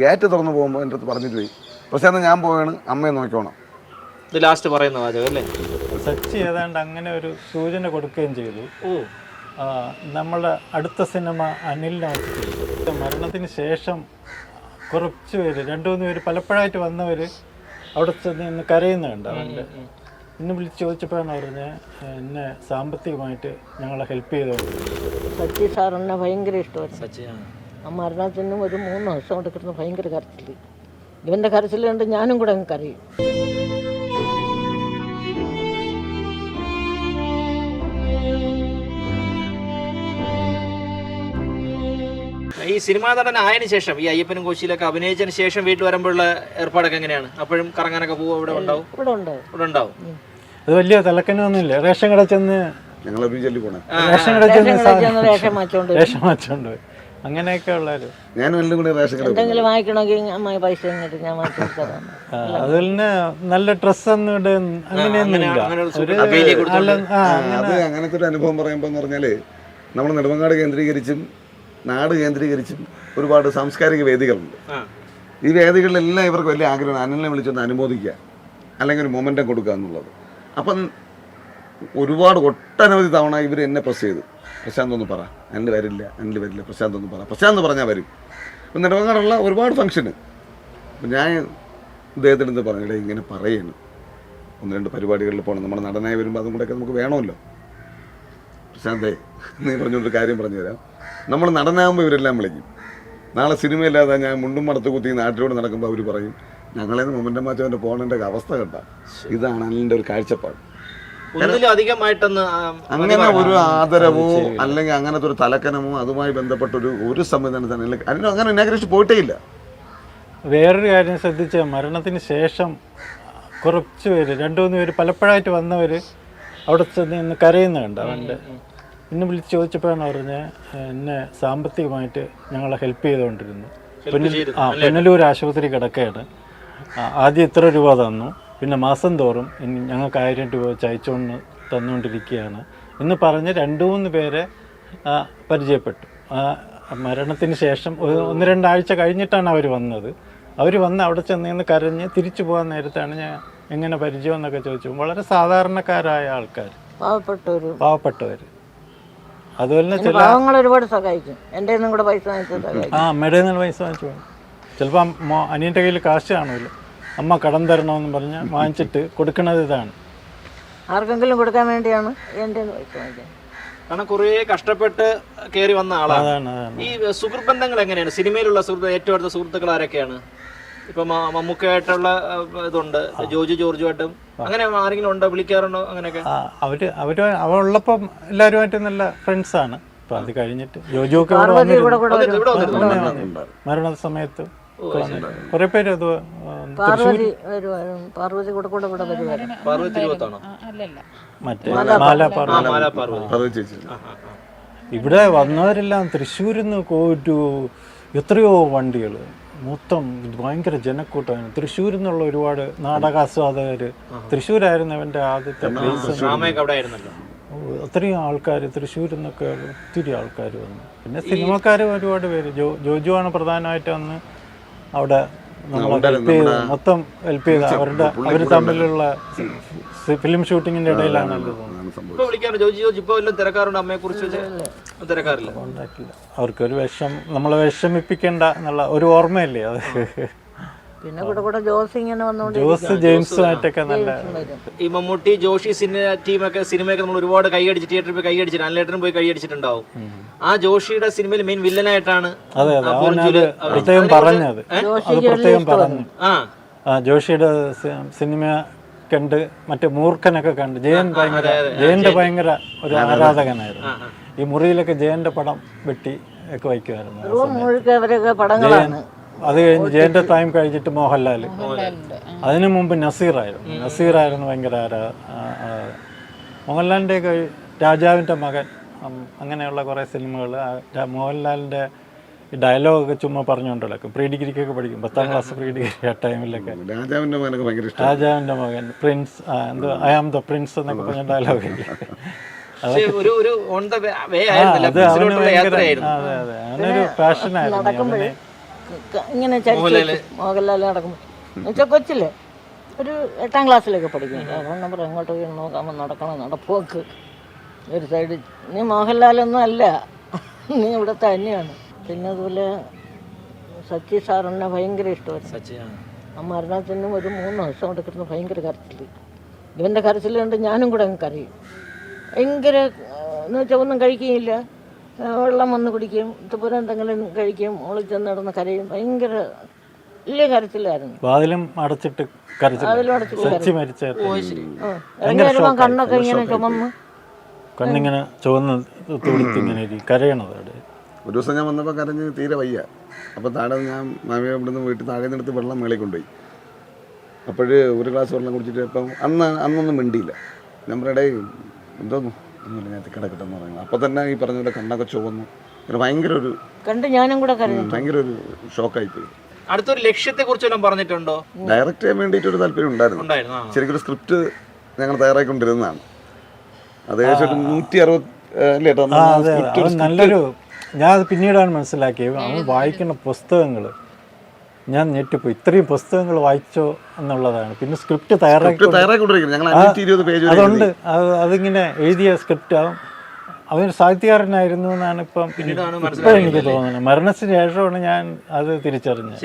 Gate തുറന്നു പോകുമ്പോൾ എന്റെ അടുത്ത് പറഞ്ഞിട്ട് പോയി. പ്രശാന്ത് ഞാൻ പോവാണ്. അമ്മയെ നോക്കിക്കോണം. ഇത് ലാസ്റ്റ് പറയുന്ന വാചകം അല്ലേ? സച്ചി ഏതാണ്ട് അങ്ങനെ ഒരു സൂചന കൊടുക്കുകയും ചെയ്തു. ഓ. ആ, നമ്മുടെ അടുത്ത സിനിമ അനിൽ നോക്കി മരണത്തിന് ശേഷം കുറച്ച് പേര് രണ്ടു മൂന്ന് പേര് പലപ്പോഴായിട്ട് വന്നവർ അവിടെ ചെന്ന് നിന്ന് കരയുന്നുണ്ട് അവന്റെ ഇന്ന് വിളിച്ച് ചോദിച്ചപ്പോഴാണ് പറഞ്ഞത് എന്നെ സാമ്പത്തികമായിട്ട് ഞങ്ങളെ ഹെൽപ്പ് ചെയ്തോളൂ സച്ചി സാറിനെ ഭയങ്കര ഇഷ്ടമാണ് സച്ചിയാണ്. ആ മരണത്തിന് ഒരു മൂന്ന് ദിവസം കൊണ്ട് കിട്ടുന്ന ഭയങ്കര കരച്ചിൽ ഇവന്റെ കരച്ചിൽ കണ്ട് ഞാനും കൂടെ അങ്ങ് കരയും. ഈ സിനിമാ നടൻ ആയതിനു ശേഷം ഈ അയ്യപ്പനും കോശിയിലൊക്കെ അഭിനയിച്ചതിന് ശേഷം വീട്ടിൽ വരുമ്പോഴുള്ള ഏർപ്പാടൊക്കെ എങ്ങനെയാണ്? അപ്പോഴും കറങ്ങാനൊക്കെ പോകും ഇവിടെ ഉണ്ടാവും? ഇവിടെ ഉണ്ട്. ഇവിടെ ഉണ്ടാവും. അത് വലിയ തലക്കെന്നൊന്നുമില്ല റേഷൻ കട ചെന്ന് ഞങ്ങൾ റേഷൻ കട ചെന്ന് റേഷൻ മാറ്റോണ്ട് റേഷൻ മാറ്റോണ്ട് അങ്ങനെയൊക്കെ ഉള്ളൊരു ഞാൻ എല്ലാം കൂടി റേഷൻ എന്തെങ്കിലും വാങ്ങിക്കണമെങ്കിൽ പൈസ ഇങ്ങോട്ട് ഞാൻ വാങ്ങിച്ചു തരാം ആ, തന്നെ നല്ല ഡ്രസ്സ് ഒന്നും ഇട അങ്ങനെയൊന്നുമില്ല അത് അങ്ങനത്തെ ഒരു അനുഭവം പറയുമ്പോൾ പറഞ്ഞാൽ നമ്മൾ നെടുമങ്ങാട് കേന്ദ്രീകരിച്ചും നാട് കേന്ദ്രീകരിച്ചും ഒരുപാട് സാംസ്കാരിക വേദികളുണ്ട്. ഈ വേദികളിലെല്ലാം ഇവർക്ക് വലിയ ആഗ്രഹമാണ് അനിലിനെ വിളിച്ചൊന്ന് അനുമോദിക്കുക. അല്ലെങ്കിൽ ഒരു മൊമെന്റം കൊടുക്കുക എന്നുള്ളത്. അപ്പം ഒരുപാട് ഒട്ടനവധി തവണ ഇവർ എന്നെ പ്രസ് ചെയ്തു. പ്രശാന്ത് ഒന്ന് പറ. അനിൽ വരില്ല അനിൽ വരില്ല പ്രശാന്ത് ഒന്ന് പറ. പ്രശാന്ത് പറഞ്ഞാൽ വരും. ഇപ്പം നിലവാറുള്ള ഒരുപാട് ഫംഗ്ഷന് അപ്പം ഞാൻ ഇദ്ദേഹത്തിനെന്ത് പറഞ്ഞു ഇവിടെ ഇങ്ങനെ പറയുന്നു ഒന്ന് രണ്ട് പരിപാടികളിൽ പോകണം നമ്മുടെ നടനായി വരുമ്പോൾ അതും കൂടെയൊക്കെ നമുക്ക് വേണമല്ലോ. പ്രശാന്തേ നീ പറഞ്ഞൊരു കാര്യം പറഞ്ഞു തരാം നമ്മൾ നടനാകുമ്പോൾ ഇവരെല്ലാം വിളിക്കും. നാളെ സിനിമയില്ലാതെ ഞാൻ മുണ്ടും മടത്ത് കുത്തി നാട്ടിലൂടെ നടക്കുമ്പോൾ അവർ പറയും ഞങ്ങളെ മാറ്റം മാറ്റവന്റെ പോകേണ്ട അവസ്ഥ കണ്ട. ഇതാണ് അനിലിന്റെ ഒരു കാഴ്ചപ്പാട്. അങ്ങനെ ഒരു ആദരവോ അല്ലെങ്കിൽ അങ്ങനത്തെ ഒരു തലക്കനമോ അതുമായി ബന്ധപ്പെട്ട ഒരു ഒരു സംവിധാനത്തിന് അല്ലെങ്കിൽ അതിന് അങ്ങനെ ഇനാഗ്രേഷൻ പോയിട്ടേ ഇല്ല വേറൊരു കാര്യം ശ്രദ്ധിച്ച മരണത്തിന് ശേഷം കുറച്ച് പേര് രണ്ടു മൂന്ന് പേര് പലപ്പോഴായിട്ട് വന്നവർ അവിടെ ചെന്ന് ഇന്ന് കരയുന്നുണ്ട് അവന്റെ ഇന്ന് വിളിച്ച് ചോദിച്ചപ്പോഴാണ് പറഞ്ഞത് എന്നെ സാമ്പത്തികമായിട്ട് ഞങ്ങളെ ഹെൽപ്പ് ചെയ്തുകൊണ്ടിരുന്നു. പിന്നെ ആ പുനലൂർ ആശുപത്രി കിടക്കുകയാണ് ആദ്യം ഇത്ര രൂപ തന്നു. പിന്നെ മാസം തോറും ഞങ്ങൾക്ക് ആയിരം രൂപ വെച്ച് അയച്ചുകൊണ്ട് തന്നുകൊണ്ടിരിക്കുകയാണ്. എന്ന് പറഞ്ഞ് രണ്ട് മൂന്ന് പേരെ പരിചയപ്പെട്ടു. മരണത്തിന് ശേഷം ഒന്ന് രണ്ടാഴ്ച കഴിഞ്ഞിട്ടാണ് അവർ വന്നത്. അവർ വന്ന് അവിടെ ചെന്ന് നിന്ന് കരഞ്ഞ് തിരിച്ചു പോകാൻ നേരത്താണ് ഞാൻ എങ്ങനെ പരിചയം എന്നൊക്കെ ചോദിച്ചു. വളരെ സാധാരണക്കാരായ ആൾക്കാർ പാവപ്പെട്ടവർ അതുപോലെ ചില ഒരുപാട് സഹായിക്കും. എന്റെ കൂടെ പൈസ ആ അമ്മയുടെ നിന്ന് പൈസ വാങ്ങിച്ചു ചിലപ്പോൾ അനിയന്റെ കയ്യിൽ കാശ് കാണുമല്ലോ. അമ്മ കടം തരണമെന്ന് പറഞ്ഞ് വാങ്ങിച്ചിട്ട് കൊടുക്കണത് ഇതാണ്. ആർക്കെങ്കിലും കൊടുക്കാൻ വേണ്ടിയാണ് എന്റെ കാരണം കുറേ കഷ്ടപ്പെട്ട് കയറി വന്ന ആളാണ് ഈ സുഹൃത്ത് ബന്ധങ്ങൾ എങ്ങനെയാണ്? സിനിമയിലുള്ള സുഹൃത്ത് ഏറ്റവും അടുത്ത സുഹൃത്തുക്കൾ ആരൊക്കെയാണ്? ഇപ്പൊ മമ്മൂക്കയായിട്ടുള്ള ഇതുണ്ട് ജോജു ജോർജുമായിട്ടും അങ്ങനെ ആരെങ്കിലും ഉണ്ടോ? വിളിക്കാറുണ്ടോ അങ്ങനെയൊക്കെ? ആ, അവർ അവർ അവളുള്ളപ്പം എല്ലാവരുമായിട്ട് നല്ല ഫ്രണ്ട്സാണ് അപ്പം അത് കഴിഞ്ഞിട്ട് ജോജു വന്നിരുന്നു. മരണ സമയത്ത്. കുറെ പേര് അത് പാർവതി വരുമായിരുന്നു പാർവതി കൂടെ കൂടെ ഇവിടെ വരുമായിരുന്നു പാർവതി തിരുവത്താണോ മറ്റേ മാല പാർവതി. ചേച്ചി. ഇവിടെ വന്നവരെല്ലാം തൃശ്ശൂരിൽ നിന്ന് പോയിട്ട് എത്രയോ വണ്ടികൾ മൊത്തം ഭയങ്കര ജനക്കൂട്ടമാണ്. തൃശ്ശൂരിൽ നിന്നുള്ള ഒരുപാട് നാടകാസ്വാദകർ തൃശ്ശൂരായിരുന്നു അവന്റെ ആദ്യത്തെ അത്രയും ആൾക്കാർ തൃശ്ശൂരിൽ നിന്നൊക്കെ ഒത്തിരി ആൾക്കാർ വന്നു. പിന്നെ സിനിമക്കാരും ഒരുപാട് പേര്. ജോ ജോജു ആണ് പ്രധാനമായിട്ട് വന്ന് അവിടെ നമ്മളെ ഹെൽപ്പ് ചെയ്ത് മൊത്തം ഹെൽപ്പ് ചെയ്ത അവരുടെ അവർ തമ്മിലുള്ള ഫിലിം ഷൂട്ടിങ്ങിന്റെ ഇടയിലാണ് അവർക്ക് ഒരു വിഷം നമ്മളെ വിഷമിപ്പിക്കേണ്ട എന്നുള്ള ഒരു ഓർമ്മയല്ലേ അത്? പിന്നെ കൂടെ കൂടെ ജോസ് ഇങ്ങനെ വന്നുകൊണ്ട് ജോസ് നല്ല ഈ മമ്മൂട്ടി ജോഷി സിനിമ ടീമൊക്കെ സിനിമയൊക്കെ നമ്മൾ ഒരുപാട് കൈയടിച്ച് തിയേറ്ററിൽ പോയി കൈയടിച്ചിട്ട് അനലേട്ടനും പോയി കൈയടിച്ചിട്ടുണ്ടാവും ആ ജോഷിയുടെ സിനിമയിൽ മെയിൻ വില്ലനായിട്ടാണ് പ്രത്യേകം പറഞ്ഞത്. പ്രത്യേകം പറഞ്ഞു ആ. ജോഷിയുടെ സിനിമ കണ്ട് മറ്റേ മൂർഖനൊക്കെ കണ്ട്. ജയൻ ഭയങ്കര ജയന്റെ ഭയങ്കര ഒരു ആരാധകനായിരുന്നു. ഈ മുറിയിലൊക്കെ ജയന്റെ പടം വെട്ടി ഒക്കെ വയ്ക്കുമായിരുന്നു അത് കഴിഞ്ഞ് ജയന്റെ ടൈം കഴിഞ്ഞിട്ട് മോഹൻലാൽ അതിനു മുമ്പ് നസീറായിരുന്നു. നസീറായിരുന്നു ഭയങ്കര. മോഹൻലാലിന്റെ ഒക്കെ രാജാവിന്റെ മകൻ. അങ്ങനെയുള്ള കുറേ സിനിമകൾ മോഹൻലാലിന്റെ ഡയലോഗൊക്കെ ചുമ്മാ പറഞ്ഞുകൊണ്ടല്ലോ? പ്രീ ഡിഗ്രിക്കൊക്കെ പഠിക്കും. പത്താം ക്ലാസ് പ്രീ ഡിഗ്രി ആ ടൈമിലൊക്കെ. രാജാവിന്റെ മകനൊക്കെ ഭയങ്കര രാജാവിന്റെ മകൻ പ്രിൻസ് എന്തോ ഐ ആം ദ പ്രിൻസ് എന്നൊക്കെ പറഞ്ഞ ഡയലോഗ് ഒരു ഒരു ഓൺ ദ വേ ആയിരുന്നില്ല. അത് അതെ അതെ. അവനൊരു പാഷനായിരുന്നു ഇങ്ങനെ ചരിച്ച് മോഹൻലാൽ നടക്കുമ്പോൾ എന്നുവെച്ചാൽ കൊച്ചില്ലേ ഒരു എട്ടാം ക്ലാസ്സിലൊക്കെ പഠിക്കും. കാരണം നമ്മൾ എങ്ങോട്ട് വീണ് നോക്കാമ്പോൾ നടക്കണം നടപ്പോക്ക് ഒരു സൈഡ് നീ മോഹൻലാലൊന്നും അല്ല. നീ ഇവിടെ തന്നെയാണ്. പിന്നെ അതുപോലെ സച്ചി സാറിനെ ഭയങ്കര ഇഷ്ടമായിരുന്നു. ആ. മരണത്തിന് ഒരു മൂന്ന് ദിവസം കൊണ്ട് കിട്ടുന്ന ഭയങ്കര കരച്ചിൽ ഇവന്റെ കരച്ചിലുണ്ട് ഞാനും കൂടെ അങ്ങ് കരയും. ഭയങ്കര എന്ന് വെച്ചാൽ ഒന്നും കഴിക്കുകയില്ല. വെള്ളം വന്ന് കുടിക്കും ഇതുപോലെ എന്തെങ്കിലും കഴിക്കും മോളിൽ ചെന്ന് നടന്ന് കരയും. ഭയങ്കര വലിയ കരച്ചിലായിരുന്നു. വാതിലും അടച്ചിട്ട് വാതിലും അടച്ചിട്ട് സച്ചി മരിച്ച ആ, ഇറങ്ങി വരുമ്പോൾ കണ്ണൊക്കെ ഇങ്ങനെ ചുമന്ന്. കണ്ണിങ്ങനെ ചുവന്ന് ഇങ്ങനെ. കരയണത് അവിടെ. ഒരു ദിവസം ഞാൻ വന്നപ്പോൾ കരഞ്ഞ് തീരെ വയ്യ. അപ്പോൾ താഴെ ഞാൻ മാമിയെ ഇവിടുന്ന് വീട്ടിൽ താഴെ നിന്നെടുത്ത് വെള്ളം മേളിൽ കൊണ്ടുപോയി. അപ്പോഴ് ഒരു ഗ്ലാസ് വെള്ളം കുടിച്ചിട്ട് ഇപ്പം അന്ന് അന്നൊന്നും മിണ്ടിയില്ല. ഞാൻ പറയടേ എന്തോന്നു ഒന്നുമില്ല ഞാൻ കിടക്കട്ടെ എന്ന് അപ്പോൾ തന്നെ ഈ പറഞ്ഞ പോലെ കണ്ണൊക്കെ ചുവന്നു. അങ്ങനെ ഭയങ്കര ഒരു കണ്ട് ഞാനും കൂടെ കരഞ്ഞു. ഭയങ്കര ഒരു ഷോക്കായിപ്പോയി. അടുത്തൊരു ലക്ഷ്യത്തെ കുറിച്ച് പറഞ്ഞിട്ടുണ്ടോ? ഡയറക്റ്റ് ചെയ്യാൻ വേണ്ടിയിട്ട് ഒരു താല്പര്യം ഉണ്ടായിരുന്നു. ശരിക്കും ഒരു സ്ക്രിപ്റ്റ് ഞങ്ങൾ തയ്യാറായിക്കൊണ്ടിരുന്നതാണ്. അത് ഏകദേശം നൂറ്റി അറുപത് നല്ലൊരു ഞാൻ പിന്നീടാണ് മനസ്സിലാക്കിയത്. അവൻ വായിക്കുന്ന പുസ്തകങ്ങൾ ഞാൻ ഞെട്ടിപ്പോയി ഇത്രയും പുസ്തകങ്ങൾ വായിച്ചോ എന്നുള്ളതാണ്. പിന്നെ സ്ക്രിപ്റ്റ് തയ്യാറാക്കി അതുണ്ട്. അത് അതിങ്ങനെ എഴുതിയ സ്ക്രിപ്റ്റ് ആവും അവൻ സാഹിത്യകാരനായിരുന്നു എന്നാണ് ഇപ്പം ഇപ്പം എനിക്ക് തോന്നുന്നത്. മരണത്തിന് ശേഷമാണ് ഞാൻ അത് തിരിച്ചറിഞ്ഞത്.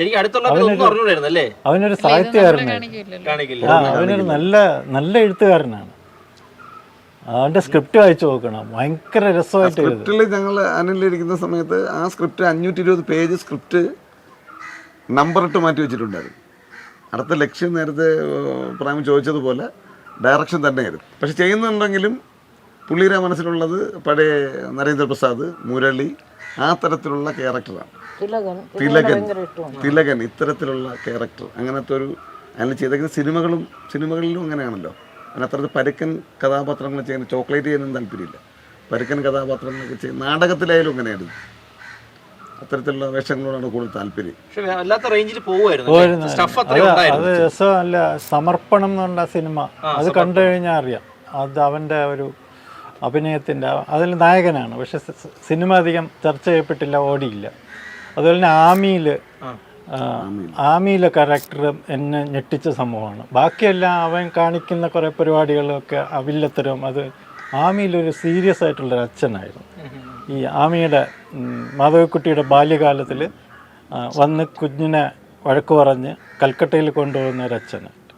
അവനൊരു സാഹിത്യകാരനായിരുന്നു കാണിക്കില്ല. ആ അവനൊരു നല്ല നല്ല എഴുത്തുകാരനാണ്. അവന്റെ സ്ക്രിപ്റ്റ് വായിച്ചു നോക്കണം. ഭയങ്കര രസമായിട്ട് സ്ക്രിപ്റ്റിൽ ഞങ്ങൾ അനിലിരിക്കുന്ന സമയത്ത് ആ സ്ക്രിപ്റ്റ് അഞ്ഞൂറ്റി ഇരുപത് പേജ് സ്ക്രിപ്റ്റ് നമ്പർ ഇട്ട് മാറ്റി വെച്ചിട്ടുണ്ടായിരുന്നു അടുത്ത ലക്ഷ്യം നേരത്തെ പ്രായം ചോദിച്ചതുപോലെ ഡയറക്ഷൻ തന്നെയായിരുന്നു. പക്ഷെ ചെയ്യുന്നുണ്ടെങ്കിലും പുള്ളിയുടെ മനസ്സിലുള്ളത് പഴയ നരേന്ദ്രപ്രസാദ് മുരളി ആ തരത്തിലുള്ള ക്യാരക്ടറാണ് തിലകൻ. തിലകൻ ഇത്തരത്തിലുള്ള ക്യാരക്ടർ അങ്ങനത്തെ ഒരു അങ്ങനെ ചെയ്തേക്കുന്ന സിനിമകളും സിനിമകളിലും അങ്ങനെയാണല്ലോ. അതിനത്രത്തിൽ പരുക്കൻ കഥാപാത്രങ്ങൾ ചെയ്യുന്ന ചോക്ലേറ്റ് ചെയ്യാനൊന്നും താല്പര്യമില്ല. പരുക്കൻ കഥാപാത്രങ്ങളൊക്കെ ചെയ്യുന്ന നാടകത്തിലായാലും അങ്ങനെയായിരുന്നു. അത്തരത്തിലുള്ള വേഷങ്ങളോടാണ് കൂടുതൽ താല്പര്യം. പക്ഷെ വല്ലാത്ത റേഞ്ചിൽ അത് രസമല്ല സമർപ്പണം എന്ന് പറഞ്ഞ സിനിമ. അത് കണ്ടു കഴിഞ്ഞാൽ അറിയാം. അത് അവന്റെ ഒരു അഭിനയത്തിന്റെ അതിൽ നായകനാണ്. പക്ഷെ സിനിമ അധികം ചർച്ച ചെയ്യപ്പെട്ടില്ല ഓടിയില്ല. അതുപോലെ തന്നെ ആമിയിൽ ആമിയിലെ. ക്യാരക്ടർ എന്നെ ഞെട്ടിച്ച സംഭവമാണ് ബാക്കിയെല്ലാം അവൻ കാണിക്കുന്ന കുറേ പരിപാടികളൊക്കെ അവില്ലത്തരം. അത് ആമിയിലൊരു സീരിയസ് ആയിട്ടുള്ളൊരു അച്ഛനായിരുന്നു ഈ ആമിയുടെ മാധവിക്കുട്ടിയുടെ ബാല്യകാലത്തിൽ വന്ന് കുഞ്ഞിനെ വഴക്ക് പറഞ്ഞ് കൽക്കട്ടയിൽ കൊണ്ടുപോകുന്ന ഒരു അച്ഛനായിട്ട്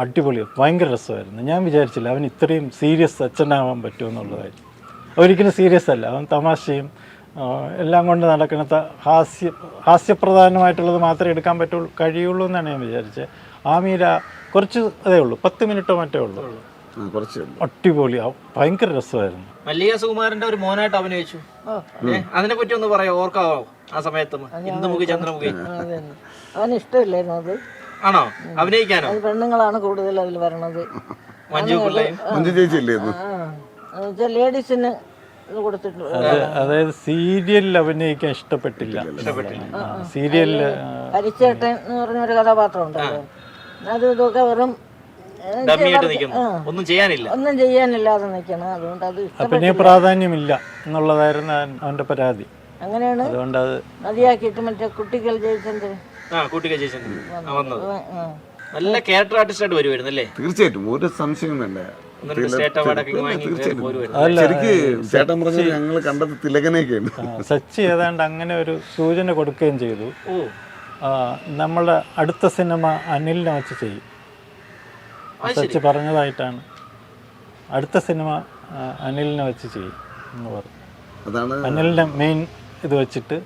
അടിപൊളി ഭയങ്കര രസമായിരുന്നു. ഞാൻ വിചാരിച്ചില്ല അവൻ ഇത്രയും സീരിയസ് അച്ഛനാവാൻ പറ്റുമെന്നുള്ളതായിരുന്നു ഒരിക്കലും സീരിയസ് അല്ല. അവൻ തമാശയും എല്ലാം കൊണ്ട് നടക്കുന്ന ഹാസ്യ ഹാസ്യപ്രധാനമായിട്ടുള്ളത് മാത്രമേ എടുക്കാൻ പറ്റുള്ളൂ കഴിയുള്ളൂ എന്നാണ് ഞാൻ വിചാരിച്ചത്. ആമീര കുറച്ച് അതേ ഉള്ളൂ പത്ത് മിനിറ്റോ മറ്റേ ഉള്ളൂ. കുറച്ചേ അടിപൊളി ഭയങ്കര രസമായിരുന്നു. മല്ലിക സുകുമാരന്റെ ഒരു മോനായിട്ട് അഭിനയിച്ചു. അതിനെ പറ്റി ഒന്ന് പറയാം? ഓർക്കാവോ? ആ സമയത്ത് ഇന്ദുമുഖി ചന്ദ്രമുഖി. അവന് ഇഷ്ടമില്ലായിരുന്നു അത്. ആണോ? അഭിനയിക്കാനോ? അത് പെണ്ണുങ്ങളാണ് കൂടുതൽ അതിൽ വരണത്. മഞ്ജു മഞ്ജു ചേച്ചി ഇല്ലേ ഇന്ന് ആ. എന്നുവെച്ചാൽ ലേഡീസിന് അതായത് സീരിയലിൽ അഭിനയിക്കാൻ ഇഷ്ടപ്പെട്ടില്ല. സീരിയലിൽ ഹരിച്ചേട്ടൻ എന്ന് പറഞ്ഞ ഒരു കഥാപാത്രം ഉണ്ടല്ലോ അത് ഇതൊക്കെ വെറും ഡമ്മിയായിട്ട് നിൽക്കുന്നു. ഒന്നും ചെയ്യാനില്ല. ഒന്നും ചെയ്യാനില്ലാതെ നിൽക്കണം. അതുകൊണ്ട് അത് പിന്നെ പ്രാധാന്യമില്ല എന്നുള്ളതായിരുന്നു അവന്റെ പരാതി. അങ്ങനെയാണ്? അതുകൊണ്ട് അത് മതിയാക്കിയിട്ട് മറ്റേ കുട്ടികൾ ആ വന്നത്. നല്ല ക്യാരക്ടർ ആർട്ടിസ്റ്റ് ആയിട്ട് വരുമായിരുന്നു അല്ലേ തീർച്ചയായിട്ടും. ഒരു സംശയം ചേട്ടൻ പറഞ്ഞത് ഞങ്ങൾ കണ്ടത് തിലകനെയൊക്കെയാണ് ആ, സച്ചി ഏതാണ്ട് അങ്ങനെ ഒരു സൂചന കൊടുക്കുകയും ചെയ്തു. നമ്മളെ നമ്മുടെ അടുത്ത സിനിമ അനിലിനെ വെച്ച് ചെയ്യും. സച്ചി പറഞ്ഞതായിട്ടാണ്. അടുത്ത സിനിമ അനിലിനെ വെച്ച് ചെയ്യും എന്ന് പറഞ്ഞു. അതാണ് അനിലിന്റെ മെയിൻ ഇത് വെച്ചിട്ട്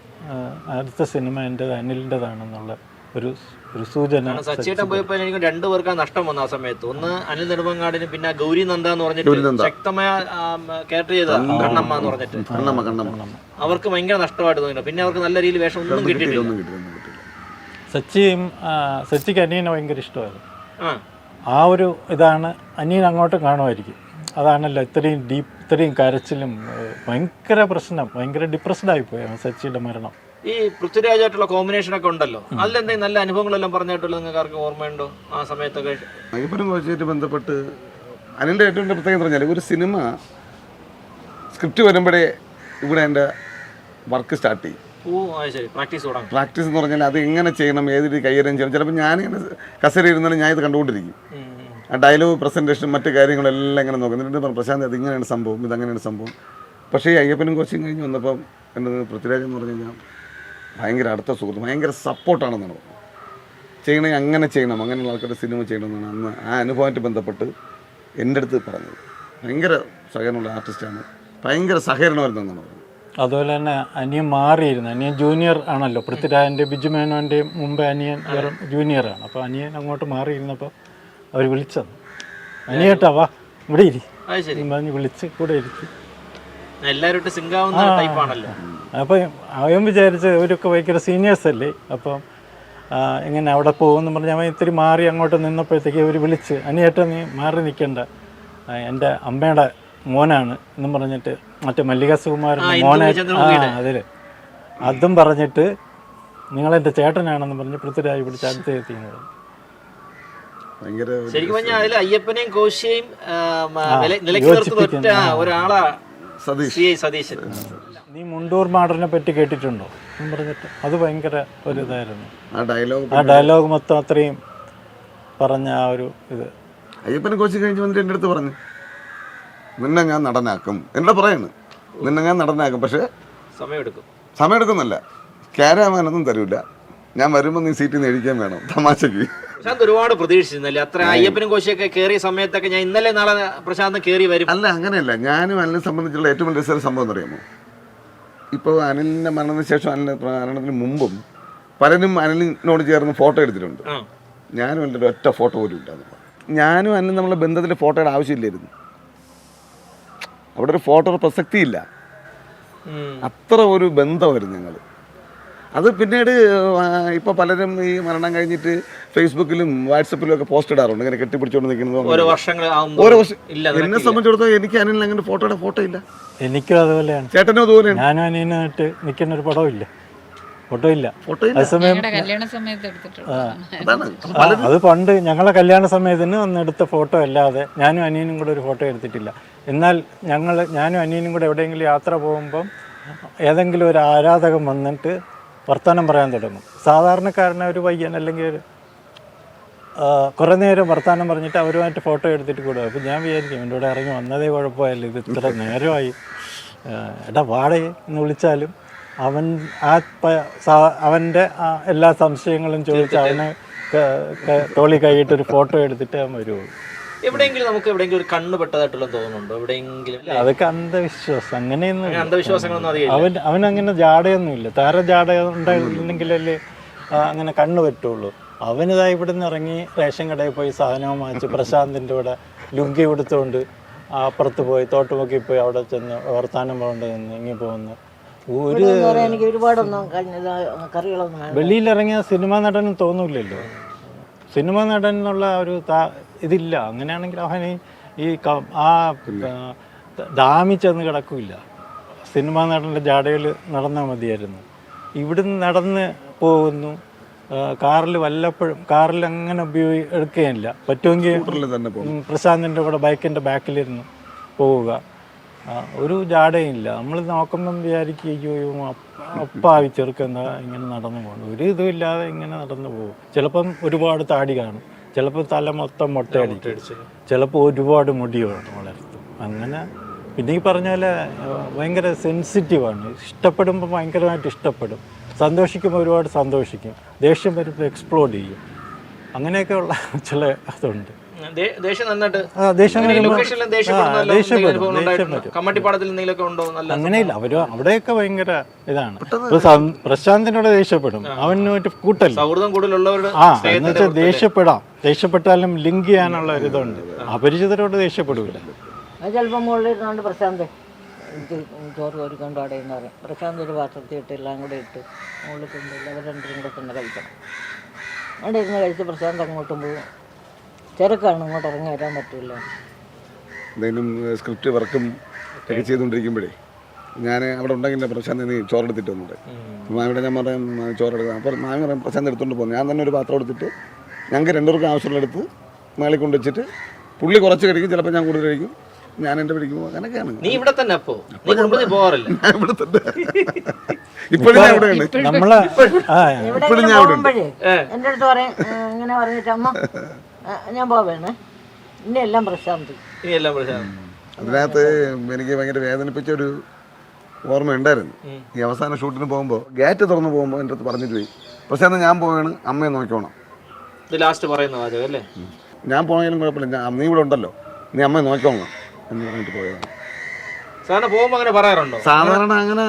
അടുത്ത സിനിമ എന്റെ അനിലിന്റെതാണെന്നുള്ള ഒരു ഒരു സൂചന സച്ചിയേട്ടൻ പോയപ്പോൾ എനിക്ക് രണ്ടു പേർക്ക് നഷ്ടം വന്ന ആ സമയത്ത്. ഒന്ന് അനിൽ നെടുമ്പങ്ങാടിന് പിന്നെ ഗൗരി നന്ദ എന്ന് പറഞ്ഞിട്ട് ശക്തമായ ക്യാരക്ടർ ചെയ്ത കണ്ണമ്മ. എന്ന് പറഞ്ഞിട്ട്. അവർക്ക് ഭയങ്കര നഷ്ടമായിട്ട് തോന്നി പിന്നെ അവർക്ക് നല്ല രീതിയിൽ വേഷം ഒന്നും കിട്ടിയിട്ടില്ല. സച്ചിയും സച്ചിക്ക് അനിയനെ ഭയങ്കര ഇഷ്ടമായിരുന്നു. ആ ഒരു ഇതാണ് അനിയൻ അങ്ങോട്ട് കാണുമായിരിക്കും. അതാണല്ലോ ഇത്രയും ഡീപ്പ് ഇത്രയും കരച്ചിലും ഭയങ്കര പ്രശ്നം ഭയങ്കര ഡിപ്രസ്ഡ് ആയിപ്പോയി സച്ചിയുടെ മരണം. ഈ പൃഥ്വിരാജായിട്ടുള്ള കോമ്പിനേഷൻ ഒക്കെ ഉണ്ടല്ലോ. അതിലെന്തെങ്കിലും നല്ല അനുഭവങ്ങളെല്ലാം പറഞ്ഞിട്ടുള്ളത് നിങ്ങൾക്ക് ആർക്കും ഓർമ്മയുണ്ടോ? ആ സമയത്തൊക്കെ? അയ്യപ്പനും കോശയായിട്ട് ബന്ധപ്പെട്ട് അതിന്റെ ഏറ്റവും വലിയ പ്രത്യേകത പറഞ്ഞാൽ ഒരു സിനിമ സ്ക്രിപ്റ്റ് വരുമ്പോഴേ ഇവിടെ എന്റെ വർക്ക് സ്റ്റാർട്ട് ചെയ്യും. പ്രാക്ടീസ് എന്ന് പറഞ്ഞാൽ അത് എങ്ങനെ ചെയ്യണം ഏത് രീതി കൈകാര്യം ചെയ്യണം ചിലപ്പോൾ ഞാനിങ്ങനെ കസേര ഇരുന്നാലും ഞാൻ ഇത് കണ്ടുകൊണ്ടിരിക്കും. ആ ഡയലോഗ് പ്രസന്റേഷൻ മറ്റു കാര്യങ്ങളെല്ലാം ഇങ്ങനെ നോക്കും. എന്നിട്ട് പറഞ്ഞു പ്രശാന്ത് അത് ഇങ്ങനെയാണ് സംഭവം ഇതങ്ങനെയാണ് സംഭവം. പക്ഷേ ഈ അയ്യപ്പനും കോച്ചിങ് കഴിഞ്ഞ് വന്നപ്പം എന്റെ പൃഥ്വിരാജ് എന്ന് പറഞ്ഞു കഴിഞ്ഞാൽ ഭയങ്കര അടുത്ത സുഹൃത്ത് ഭയങ്കര സപ്പോർട്ടാണെന്നാണ് പറഞ്ഞത്. ചെയ്യണമെങ്കിൽ അങ്ങനെ ചെയ്യണം അങ്ങനെയുള്ള ആൾക്കാരുടെ സിനിമ ചെയ്യണമെന്നാണ് അന്ന് ആ അനുഭവമായിട്ട് ബന്ധപ്പെട്ട് എന്റെ അടുത്ത് പറഞ്ഞത്. ഭയങ്കര സഹകരണമുള്ള ആർട്ടിസ്റ്റാണ് ഭയങ്കര സഹകരണമായിരുന്നു എന്നാണ് പറഞ്ഞത്. അതുപോലെ തന്നെ അനിയൻ മാറിയിരുന്നു. അനിയൻ ജൂനിയർ ആണല്ലോ. പൃഥ്വിരാജന്റെ ബിജു മേനോന്റെയും മുമ്പ് അനിയൻ വെറും ജൂനിയറാണ് അപ്പോൾ അനിയൻ അങ്ങോട്ട് മാറിയിരുന്നപ്പോൾ അവർ വിളിച്ചത്. അനിയേട്ടാ വാ ഇവിടെ ഇരി. പറഞ്ഞ് വിളിച്ച് കൂടെ ഇരിക്കും. അപ്പം അവൻ വിചാരിച്ച് അവരൊക്കെ ഭയങ്കര സീനിയേഴ്സ് അല്ലേ? അപ്പം ഇങ്ങനെ അവിടെ പോകുമെന്ന് പറഞ്ഞ് അവൻ ഇത്തിരി മാറി അങ്ങോട്ട് നിന്നപ്പോഴത്തേക്ക് അവർ വിളിച്ച് അനിയേട്ടാ നീ മാറി നിൽക്കണ്ട എന്റെ അമ്മയുടെ മോനാണ്. എന്നും പറഞ്ഞിട്ട് മറ്റേ മല്ലിക സുകുമാരൻ മോനെ അതിൽ അതും പറഞ്ഞിട്ട് നിങ്ങളെന്റെ ചേട്ടനാണെന്ന് പറഞ്ഞ് പൃഥ്വിരാജ് പിടിച്ച് അടുത്ത് എത്തിക്കുന്നത് ശരിക്കും പറഞ്ഞാൽ അതിൽ അയ്യപ്പനെയും കോശിയെയും നിലയ്ക്ക് നിർത്തുന്ന ഒരാളാ സതീഷ്. സതീശൻ. നീ മുണ്ടൂർ മാടനെ പറ്റി കേട്ടിട്ടുണ്ടോ? എന്ന് പറഞ്ഞിട്ട് അത് ഭയങ്കര ഒരു ഇതായിരുന്നു. ആ ഡയലോഗ് ആ ഡയലോഗ് മൊത്തം അത്രയും പറഞ്ഞ ആ ഒരു ഇത്. അയ്യപ്പനെ കോശി കഴിഞ്ഞ് വന്നിട്ട് എന്റെ അടുത്ത് പറഞ്ഞു. നിന്നെ ഞാൻ നടനാക്കും. എന്നോട് പറയുന്നു നിന്നെ ഞാൻ നടനാക്കും പക്ഷേ സമയമെടുക്കും. സമയമെടുക്കുന്നല്ല. ക്യാരാമാനൊന്നും തരൂല. ഞാൻ വരുമ്പോൾ നീ സീറ്റിൽ നിന്ന് എഴുതിക്കാൻ വേണം തമാശക്ക്. പ്രശാന്ത് ഒരുപാട് പ്രതീക്ഷിച്ചിരുന്നല്ലേ? അത്ര അയ്യപ്പനും കോശിയൊക്കെ കയറിയ സമയത്തൊക്കെ ഞാൻ ഇന്നലെ നാളെ പ്രശാന്ത് കയറി വരും. അല്ല അങ്ങനെയല്ല. ഞാനും അനിലിനെ സംബന്ധിച്ചുള്ള ഏറ്റവും വലിയ രസകര സംഭവം എന്നറിയാമോ ഇപ്പോൾ അനിലിന്റെ മരണത്തിന് ശേഷം അനിലിന്റെ മരണത്തിന് മുമ്പും പലരും അനിലിനോട് ചേർന്ന് ഫോട്ടോ എടുത്തിട്ടുണ്ട്. ഞാനും എന്റെ ഒറ്റ ഫോട്ടോ പോലും ഇല്ല ഞാനും അനിലും നമ്മളെ ബന്ധത്തിൽ ഫോട്ടോയുടെ ആവശ്യമില്ലായിരുന്നു. അവിടെ ഒരു ഫോട്ടോ പ്രസക്തിയില്ല. അത്ര ഒരു ബന്ധമായിരുന്നു ഞങ്ങൾ അത് പിന്നീട് ഇപ്പോൾ പലരും ഈ മരണം കഴിഞ്ഞിട്ട് ഫേസ്ബുക്കിലും വാട്സപ്പിലും ഒക്കെ പോസ്റ്റ് ഇടാറുണ്ട്. ഇങ്ങനെ കെട്ടിപ്പിടിച്ചുകൊണ്ട് നിൽക്കുന്നത് ഓരോ വർഷങ്ങൾ ഓരോ വർഷം ഇല്ല എന്നെ സംബന്ധിച്ചിടത്തോളം എനിക്ക് അനിൽ അങ്ങനെ ഫോട്ടോയുടെ ഫോട്ടോ ഇല്ല. എനിക്കും അതുപോലെയാണ്. ചേട്ടനും അതുപോലെയാണ്. ഞാനും അനിയനായിട്ട് നിൽക്കുന്ന ഒരു പടമില്ല ഫോട്ടോ ഇല്ല. ഫോട്ടോ ഇല്ല. അതേസമയം കല്യാണ സമയത്ത് എടുത്തിട്ടുണ്ട് അതാണ്. ആ, അത് പണ്ട് ഞങ്ങളെ കല്യാണ സമയത്തിന് അന്ന് എടുത്ത ഫോട്ടോ അല്ലാതെ ഞാനും അനിയനും കൂടെ ഒരു ഫോട്ടോ എടുത്തിട്ടില്ല. എന്നാൽ ഞങ്ങൾ ഞാനും അനിയനും കൂടെ എവിടെയെങ്കിലും യാത്ര പോകുമ്പം ഏതെങ്കിലും ഒരു ആരാധകൻ വന്നിട്ട് വർത്തമാനം പറയാൻ തുടങ്ങും. സാധാരണക്കാരനെ ഒരു പയ്യൻ അല്ലെങ്കിൽ ഒരു കുറേ നേരം വർത്തമാനം പറഞ്ഞിട്ട് അവരുമായിട്ട് ഫോട്ടോ എടുത്തിട്ട് കൂടുക അപ്പം ഞാൻ വിചാരിക്കും എന്റെ കൂടെ ഇറങ്ങി വന്നതേ കുഴപ്പമായില്ല ഇത് ഇത്ര നേരമായി. ആ, എടാ വാടേ എന്ന് വിളിച്ചാലും അവൻ ആ അവന്റെ എല്ലാ സംശയങ്ങളും ചോദിച്ച് അവനെ തോളി കൈയിട്ട് ഒരു ഫോട്ടോ എടുത്തിട്ട് അവൻ വരുള്ളൂ എവിടെയെങ്കിലും നമുക്ക് എവിടെയെങ്കിലും ഒരു കണ്ണ് പെട്ടതായിട്ടുള്ള തോന്നുന്നുണ്ടോ? എവിടെയെങ്കിലും? അതൊക്കെ അന്ധവിശ്വാസം. അങ്ങനെയൊന്നും അങ്ങനെ അന്ധവിശ്വാസങ്ങളൊന്നും ഇല്ല. അവൻ അവനങ്ങനെ ജാടയൊന്നുമില്ല താര ജാട ഉണ്ടായിരുന്നെങ്കിലല്ലേ അങ്ങനെ കണ്ണ് പറ്റുള്ളൂ. അവനിതാ നിന്ന് ഇറങ്ങി റേഷൻ കടയിൽ പോയി സാധനവും വാങ്ങിച്ച് പ്രശാന്തിന്റെ കൂടെ ലുങ്കി കൊടുത്തുകൊണ്ട് അപ്പുറത്ത് പോയി തോട്ടുമുക്കി പോയി അവിടെ ചെന്ന് വർത്താനം പോകേണ്ടത് നിന്ന് ഇങ്ങനെ പോകുന്നു. ഒരു എനിക്ക് ഒരുപാടൊന്നും കറികളൊന്നും വേണ്ട. വെളിയിലിറങ്ങിയ സിനിമാ നടനും തോന്നൂലല്ലോ. സിനിമാ നടൻ എന്നുള്ള ഒരു താ- ഇതില്ല. അങ്ങനെയാണെങ്കിൽ അവൻ ഈ ആ ദാമി ഡാമിൽ ചെന്ന് കിടക്കില്ല. സിനിമാ നടന്റെ ജാടയിൽ നടന്നാൽ മതിയായിരുന്നു. ഇവിടുന്ന് നടന്ന് പോകുന്നു. കാറിൽ വല്ലപ്പോഴും കാറിൽ അങ്ങനെ ഉപയോഗി എടുക്കുകയില്ല. പറ്റുമെങ്കിൽ പ്രശാന്തിന്റെ കൂടെ ബൈക്കിന്റെ ബാക്കിലിരുന്ന് പോവുക. ഒരു ജാടയില്ല നമ്മൾ നോക്കുമ്പം വിചാരിക്കും അയ്യോ അയ്യോ, അപ്പാവി ചെറുക്കെന്താ ഇങ്ങനെ നടന്നു പോകുന്നു. ഒരു ഇതും ഇല്ലാതെ ഇങ്ങനെ നടന്നു പോകും. ചിലപ്പം ഒരുപാട് താടി കാണും. ചിലപ്പോൾ തല മൊത്തം മുട്ടയടിക്കും. ചിലപ്പോൾ ഒരുപാട് മുടി വേണം വളർത്തും. അങ്ങനെ പിന്നെ ഈ പറഞ്ഞ പോലെ ഭയങ്കര സെൻസിറ്റീവാണ് ഇഷ്ടപ്പെടുമ്പോൾ ഭയങ്കരമായിട്ട് ഇഷ്ടപ്പെടും. സന്തോഷിക്കുമ്പോൾ ഒരുപാട് സന്തോഷിക്കും. ദേഷ്യം വരുമ്പോൾ എക്സ്പ്ലോർ ചെയ്യും. അങ്ങനെയൊക്കെ ഉള്ള ചില അതുണ്ട്. കമ്മട്ടിപ്പാടത്തിൽ എന്തെങ്കിലുമൊക്കെ ഉണ്ടോ? അങ്ങനെയില്ല അവർ അവിടെയൊക്കെ ഭയങ്കര ഇതാണ്. പ്രശാന്തിനോട് ദേഷ്യപ്പെടും. അവന് മറ്റേ കൂട്ടല്ല. സൗഹൃദം കൂടുതലുള്ളവരുടെ ആ എന്ന് വെച്ചാൽ ദേഷ്യപ്പെടാം. ദേഷ്യപ്പെട്ടാലും ലിങ്ക് ചെയ്യാനുള്ള ഒരു ഇതുണ്ട്. അപരിചിതരോട് ദേഷ്യപ്പെടൂല. പ്രശാന്ത് ചോറ് ഒരു കൊണ്ട് അവിടെ എന്ന് പറയും. പ്രശാന്ത് ഒരു പാത്രത്തിൽ ഇട്ട് എല്ലാം കൂടെ ഇട്ട് മുകളിൽ കൊണ്ടില്ല അവർ രണ്ടും കൂടെ തന്നെ കഴിക്കണം. അവിടെ ഇരുന്ന് കഴിച്ച് പ്രശാന്ത് അങ്ങോട്ടും പോകും ചെറുക്കാണ് ഇങ്ങോട്ട് ഇറങ്ങി വരാൻ പറ്റില്ല എന്തെങ്കിലും സ്ക്രിപ്റ്റ് വർക്കും ഒക്കെ ചെയ്തുകൊണ്ടിരിക്കുമ്പോഴേ ഞാൻ അവിടെ ഉണ്ടെങ്കിൽ പ്രശാന്ത് നീ ചോറെടുത്തിട്ട് വന്നിട്ട്. മാമിയുടെ ഞാൻ പറയാം ചോറെടുക്കാം. അപ്പോൾ മാമി പറയാം പ്രശാന്ത് എടുത്തുകൊണ്ട് പോകുന്നു ഞാൻ തന്നെ ഒരു പാത്രം എടുത്തിട്ട് ഞങ്ങൾക്ക് രണ്ടുപേർക്കും ആവശ്യമുള്ള എടുത്ത് മേളിൽ കൊണ്ട് വെച്ചിട്ട് പുള്ളി കുറച്ച് കഴിക്കും ചിലപ്പോൾ ഞാൻ കൂടുതൽ കഴിക്കും. ഞാൻ എന്റെ പിടിക്കുമ്പോൾ പോകും അങ്ങനെയൊക്കെയാണ്. നീ ഇവിടെ തന്നെ അപ്പോ നീ കുടുംബത്തിൽ പോകാറില്ല ഞാൻ ഇവിടെ തന്നെ. ഇപ്പോഴും ഞാൻ അവിടെ ഉണ്ട്. അടുത്ത് പറയും ഇങ്ങനെ പറഞ്ഞിട്ട് അമ്മ ഞാൻ പോവേണേ. ഇനി എല്ലാം പ്രശാന്തി. ഇനി എല്ലാം പ്രശാന്തി. അതിനകത്ത് എനിക്ക് ഭയങ്കര വേദനിപ്പിച്ച ഒരു ഓർമ്മ ഉണ്ടായിരുന്നു. ഈ അവസാന ഷൂട്ടിന് പോകുമ്പോൾ ഗേറ്റ് തുറന്നു പോകുമ്പോൾ എന്റെ അടുത്ത് പറഞ്ഞിട്ട് പോയി. പക്ഷേ അന്ന് ഞാൻ പോവാണ്. അമ്മയെ നോക്കിക്കോണം. ഇത് ലാസ്റ്റ് പറയുന്ന വാചകം അല്ലേ? ഞാൻ പോയാലും കുഴപ്പമില്ല. ഞാൻ നീ ഇവിടെ ഉണ്ടല്ലോ. നീ അമ്മയെ നോക്കിക്കോണം എന്ന് പറഞ്ഞിട്ട് പോയതാണ്. സാധാരണ അങ്ങനെ പറയാറുണ്ടോ? സാധാരണ അങ്ങനെ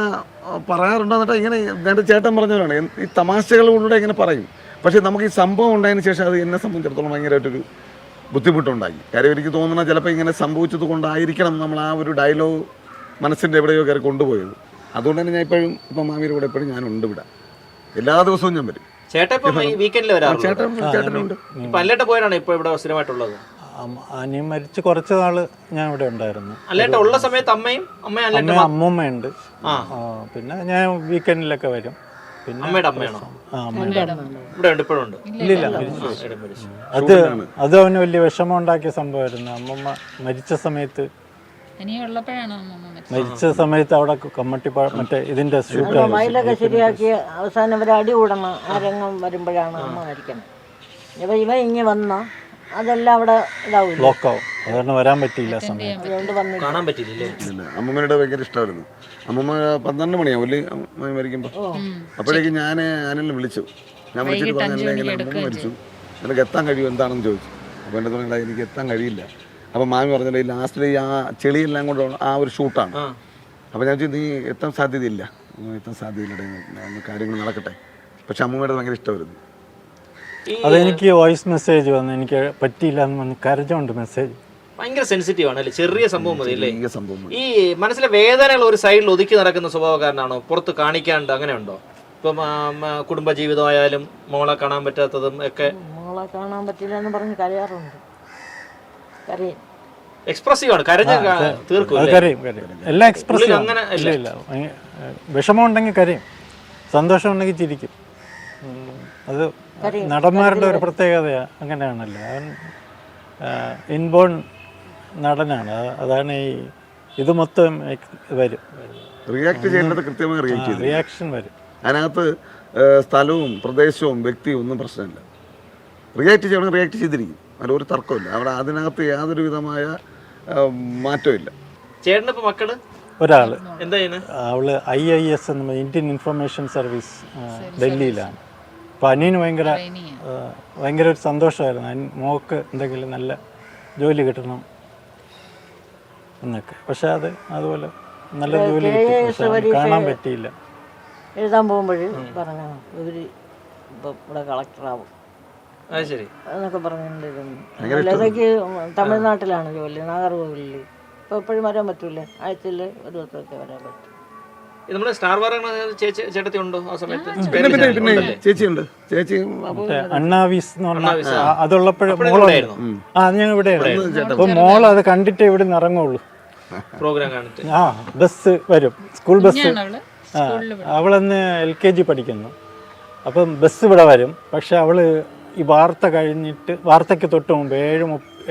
പറയാറുണ്ടോ എന്നിട്ട് ഇങ്ങനെ ചേട്ടൻ പറഞ്ഞവരാണ് ഈ തമാശകളിലൂടെ ഇങ്ങനെ പറയും. പക്ഷേ നമുക്ക് ഈ സംഭവം ഉണ്ടായതിനു ശേഷം അത് എന്നെ സംബന്ധിച്ചിടത്തോളം ഭയങ്കരമായിട്ടൊരു ബുദ്ധിമുട്ടുണ്ടായി. കാര്യം എനിക്ക് തോന്നുന്ന ചിലപ്പോൾ ഇങ്ങനെ സംഭവിച്ചത് കൊണ്ടായിരിക്കണം നമ്മൾ ആ ഒരു ഡയലോഗ് മനസ്സിന്റെ എവിടെയോ കയറി കൊണ്ടുപോയത്. അതുകൊണ്ട് തന്നെ ഞാൻ ഇപ്പോഴും ഇപ്പം മാമിയുടെ കൂടെ എപ്പോഴും ഉണ്ട് ഇവിടെ. എല്ലാ ദിവസവും ഞാൻ വരും. അനിയൻ മരിച്ച് കുറച്ച് നാൾ ഞാൻ ഇവിടെ ഉണ്ടായിരുന്നു. അല്ലേട്ട ഉള്ള സമയത്ത് അമ്മയും അമ്മയും അമ്മ അമ്മൂമ്മയുണ്ട്. പിന്നെ ഞാൻ വീക്കെൻഡിലൊക്കെ വരും. അമ്മയുടെ അമ്മയാണോ? ഇവിടെ ഉണ്ട് ഇപ്പോഴും ഉണ്ട്. ഇല്ലില്ല ഇടം പിടിച്ചു. അത് അത് അവന് വലിയ വിഷമം ഉണ്ടാക്കിയ സംഭവമായിരുന്നു. അമ്മമ്മ മരിച്ച സമയത്ത് മരിച്ച സമയത്ത് അവിടെ കമ്മട്ടി മറ്റേ ഇതിന്റെ മയിലൊക്കെ ശരിയാക്കി അവസാനം ഇവർ അടി കൂടണം ആ രംഗം വരുമ്പോഴാണ് അമ്മ മരിക്കണം ഇവ ഇവ ഇങ്ങനെ വന്ന അതെല്ലാം അവിടെ ഇതാവും ബ്ലോക്കാവും അതുകൊണ്ട് വരാൻ പറ്റിയില്ല വന്നില്ല കാണാൻ പറ്റിയില്ലേ ഇല്ല? അമ്മമ്മയുടെ ഭയങ്കര ഇഷ്ടമായിരുന്നു അമ്മമ്മ പന്ത്രണ്ട് മണിയാവും അമ്മ മരിക്കുമ്പോൾ അപ്പോഴേക്കും ഞാൻ അനിലിനെ വിളിച്ചു. ഞാൻ വിളിച്ചിട്ട് പറഞ്ഞു മരിച്ചു. നിനക്ക് എത്താൻ കഴിയും എന്താണെന്ന് ചോദിച്ചു. അപ്പോൾ എന്റെ തോന്നില്ല എനിക്ക് എത്താൻ കഴിയില്ല. അപ്പോൾ മാമി പറഞ്ഞില്ല ഈ ലാസ്റ്റിൽ ഈ ആ ചെളിയെല്ലാം കൊണ്ട് ആ ഒരു ഷൂട്ടാണ്. അപ്പൊ അപ്പോൾ ഞാൻ ചോദിച്ചു നീ എത്താൻ സാധ്യതയില്ല? "ഉം, എത്താൻ സാധ്യതയില്ല കാര്യങ്ങൾ നടക്കട്ടെ. പക്ഷെ അമ്മമ്മയുടെ ഭയങ്കര ഇഷ്ടമായിരുന്നു. അതെനിക്ക് വോയിസ് മെസ്സേജ് വന്നു. എനിക്ക് പറ്റിയില്ല എന്ന് പറഞ്ഞ്. കരഞ്ഞുണ്ട് മെസ്സേജ് ഭയങ്കര സെൻസിറ്റീവ് ആണ് അല്ലേ ചെറിയ സംഭവം മതി അല്ലേ ഈ സംഭവം ഈ മനസ്സിലെ വേദനകൾ ഒരു സൈഡിൽ ഒതുക്കി നടക്കുന്ന സ്വഭാവക്കാരനാണോ? പുറത്ത് കാണിക്കാണ്ട് അങ്ങനെ ഉണ്ടോ? ഇപ്പം കുടുംബ കുടുംബജീവിതമായാലും മോളെ കാണാൻ പറ്റാത്തതും ഒക്കെ മോളെ കാണാൻ പറ്റില്ല എന്ന് പറഞ്ഞ് കരയാറുണ്ട്. കരയും. എക്സ്പ്രസീവ് ആണ്. കരഞ്ഞ് തീർക്കും കരയും കരയും. എല്ലാം എക്സ്പ്രസീവ് അങ്ങനെ ഇല്ല ഇല്ല. വിഷമം ഉണ്ടെങ്കിൽ കരയും. സന്തോഷം ഉണ്ടെങ്കിൽ ചിരിക്കും അത് നടന്മാരുടെ ഒരു പ്രത്യേകതയാണ് അങ്ങനെയാണല്ലോ. അവൻ ഇൻബോൺ നടനാണ്. അതാണ് ഈ ഇത് മൊത്തം വരും. റിയാക്ട് ചെയ്യേണ്ടത് കൃത്യമായി റിയാക്ട് ചെയ്തു. റിയാക്ഷൻ വരും. അതിനകത്ത് സ്ഥലവും പ്രദേശവും വ്യക്തിയും ഒന്നും പ്രശ്നമില്ല. റിയാക്ട് ചെയ്യണം റിയാക്ട് ചെയ്തിരിക്കും. അതിൽ ഒരു തർക്കമില്ല അവിടെ അതിനകത്ത് യാതൊരു വിധമായ മാറ്റമില്ല മാറ്റവും ഇല്ല ചേട്ടന് മക്കൾ? ഒരാൾ എന്താ അവൾ ഐ ഐ എസ് എന്ന് ഇന്ത്യൻ ഇൻഫർമേഷൻ സർവീസ് ഡൽഹിയിലാണ്. അപ്പോൾ അനിയന് ഭയങ്കര ഭയങ്കര ഒരു സന്തോഷമായിരുന്നു. മോക്ക് എന്തെങ്കിലും നല്ല ജോലി കിട്ടണം എന്നൊക്കെ. പക്ഷെ അത് അതുപോലെ നല്ല ജോലി കിട്ടി. പക്ഷെ അവന് കാണാൻ പറ്റിയില്ല. എഴുതാൻ പോകുമ്പോൾ പറഞ്ഞു ഇവർ ഇപ്പം ഇവിടെ കളക്ടറാവും. അത് ശരി. എന്നൊക്കെ പറഞ്ഞിട്ടുണ്ടായിരുന്നു ലതയ്ക്ക് തമിഴ്നാട്ടിലാണ് ജോലി. നാഗർകോവിലിൽ ഇപ്പോൾ എപ്പോഴും വരാൻ പറ്റൂല ആഴ്ചയിൽ ഒരു ദിവസമൊക്കെ വരാൻ പറ്റും. നമ്മുടെ സ്റ്റാർ ചേച്ചി ഉണ്ടോ ആ സമയത്ത്? പിന്നെ പിന്നെ പിന്നെ. ചേച്ചിയുണ്ട് ചേച്ചി അണ്ണാവീസ് എന്ന് പറഞ്ഞാൽ അതുള്ളപ്പോഴും മോളായിരുന്നു ഉണ്ടായിരുന്നോ? ആ അത് ഞാൻ ഇവിടെ അപ്പോൾ മോൾ അത് കണ്ടിട്ടേ ഇവിടെ നിന്ന് ഇറങ്ങുള്ളൂ. പ്രോഗ്രാം കാണിട്ട്. ആ ബസ് വരും. School bus. ആ അവളന്ന് എൽ കെ ജി പഠിക്കുന്നു. അപ്പം ബസ് ഇവിടെ വരും. പക്ഷെ അവൾ ഈ വാർത്ത കഴിഞ്ഞിട്ട് വാർത്തയ്ക്ക് തൊട്ട് മുമ്പ് ഏഴ്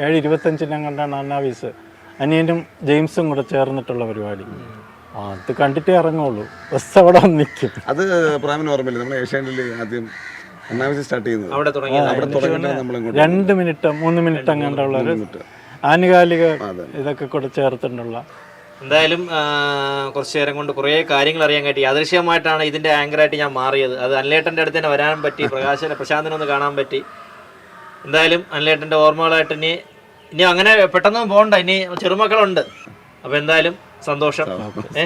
ഏഴ് ഇരുപത്തഞ്ചിനും കണ്ടാണ് അന്നാവീസ് അനിയനും ജെയിംസും കൂടെ ചേർന്നിട്ടുള്ള പരിപാടി. ആ അത് കണ്ടിട്ടേ ഇറങ്ങുള്ളൂ. ബസ് അവിടെ നിൽക്കും. അത് പ്രാമിന് ഓർമ്മയില്ല? നമ്മൾ ഏഷ്യാനിൽ ആദ്യം അനാവശ്യം സ്റ്റാർട്ട് ചെയ്യുന്നത്. അവിടെ തുടങ്ങി രണ്ട് മിനിറ്റ് മൂന്ന് മിനിറ്റ് അങ്ങാണ്ടുള്ള ഒരു ആനുകാലിക ഇതൊക്കെ കൂടെ ചേർത്തിട്ടുള്ള. എന്തായാലും കുറച്ചു നേരം കൊണ്ട് കുറേ കാര്യങ്ങൾ അറിയാൻ പറ്റി യാദൃശ്യമായിട്ടാണ് ഇതിന്റെ ആങ്കറായിട്ട് ഞാൻ മാറിയത്. അത് അനിലേട്ടന്റെ അടുത്ത് തന്നെ വരാൻ പറ്റി പ്രകാശനെ പ്രശാന്തിനൊന്ന് കാണാൻ പറ്റി. എന്തായാലും അനിലേട്ടന്റെ ഓർമ്മകളായിട്ട് ഇനി ഇനി അങ്ങനെ പെട്ടെന്ന് പോകണ്ട ഇനി ചെറുമക്കളുണ്ട്. അപ്പോൾ എന്തായാലും സന്തോഷം. ഏ?